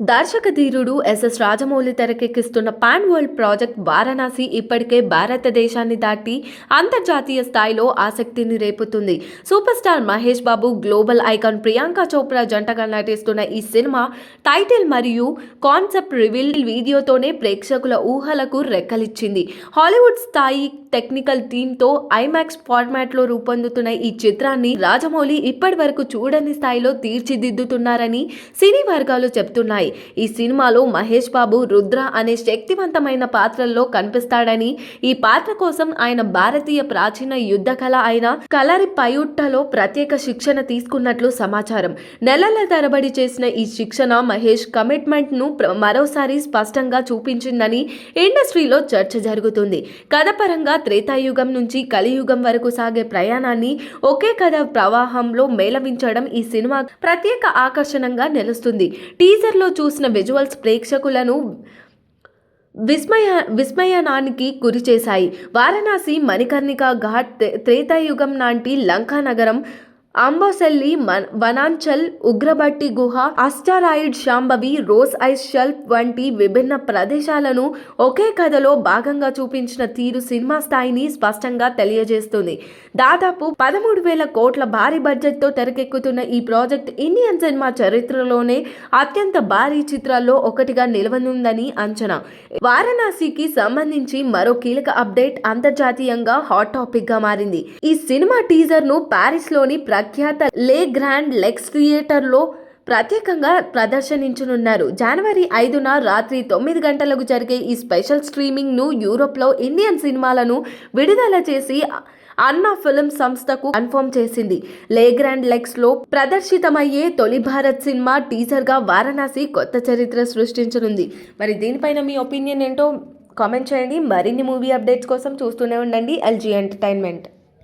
దర్శక ధీరుడు ఎస్ఎస్ రాజమౌళి తెరకెక్కిస్తున్న పాన్ వరల్డ్ ప్రాజెక్ట్ వారణాసి ఇప్పటికే భారతదేశాన్ని దాటి అంతర్జాతీయ స్థాయిలో ఆసక్తిని రేపుతుంది. Superstar Mahesh Babu global icon Priyanka Chopra జంటగా నటిస్తున్న ఈ సినిమా టైటిల్ మరియు కాన్సెప్ట్ రివీల్ వీడియోతోనే ప్రేక్షకుల ఊహలకు రెక్కలిచ్చింది. హాలీవుడ్ స్థాయి టెక్నికల్ టీంతో ఐమాక్స్ ఫార్మాట్లో రూపొందుతున్న ఈ చిత్రాన్ని రాజమౌళి ఇప్పటి వరకు చూడని స్థాయిలో తీర్చిదిద్దుతున్నారని సినీ వర్గాలు ఉన్నాయి ఈ సినిమాలో మహేష్ బాబు రుద్ర అనే శక్తివంతమైన పాత్రల్లో కనిపిస్తాడని ఈ పాత్ర కోసం ఆయన భారతీయ ప్రాచీన యుద్ధ కళ అయిన కలరి పయుట్టలో ప్రత్యేక శిక్షణ తీసుకున్నట్లు సమాచారం. నెలల తరబడి చేసిన ఈ శిక్షణ మహేష్ కమిట్మెంట్ను మరోసారి స్పష్టంగా చూపించిందని ఇండస్ట్రీలో చర్చ జరుగుతుంది. కథపరంగా త్రేతాయుగం నుంచి కలియుగం వరకు సాగే ప్రయాణాన్ని ఒకే కథ ప్రవాహంలో మేళవించడం ఈ సినిమా ప్రత్యేక ఆకర్షణంగా నిలుస్తుంది. టీజర్లో చూసిన విజువల్స్ ప్రేక్షకులను విస్మయ విస్మయనానికి గురి చేశాయి వారణాసి మణికర్ణిక ఘాట్ త్రేతాయుగం నాటి లంకా నగరం అంబోసెల్లి వనాంచల్ ఉగ్రబట్టి గుహ asteroid Shambhavi rose ice shelf వంటి విభిన్న ప్రదేశాలను ఒకే కథలో భాగంగా చూపించిన తీరు సినిమా స్థాయిని స్పష్టంగా తెలియజేస్తుంది. దాదాపు పదమూడు వేల కోట్ల భారీ బడ్జెట్తో తెరకెక్కుతున్న ఈ ప్రాజెక్ట్ ఇండియన్ సినిమా చరిత్రలోనే అత్యంత భారీ చిత్రాల్లో ఒకటిగా నిలవనుందని అంచనా. వారణాసికి సంబంధించి మరో కీలక అప్డేట్ అంతర్జాతీయంగా హాట్ టాపిక్గా మారింది. ఈ సినిమా టీజర్ను ప్యారిస్లోని ప్ర ప్రఖ్యాత లే గ్రాండ్ లెక్స్ థియేటర్లో ప్రత్యేకంగా ప్రదర్శనించనున్నారు. జనవరి ఐదున రాత్రి తొమ్మిది గంటలకు జరిగే ఈ స్పెషల్ స్ట్రీమింగ్ను యూరోప్లో ఇండియన్ సినిమాలను విడుదల చేసి అన్నా ఫిల్మ్ సంస్థకు కన్ఫర్మ్ చేసింది. లే గ్రాండ్ లెక్స్లో ప్రదర్శితమయ్యే తొలి భారత్ సినిమా టీజర్గా వారణాసి కొత్త చరిత్ర సృష్టించనుంది. మరి దీనిపైన మీ ఒపీనియన్ ఏంటో కామెంట్ చేయండి. మరిన్ని మూవీ అప్డేట్స్ కోసం చూస్తూనే ఉండండి. LG entertainment.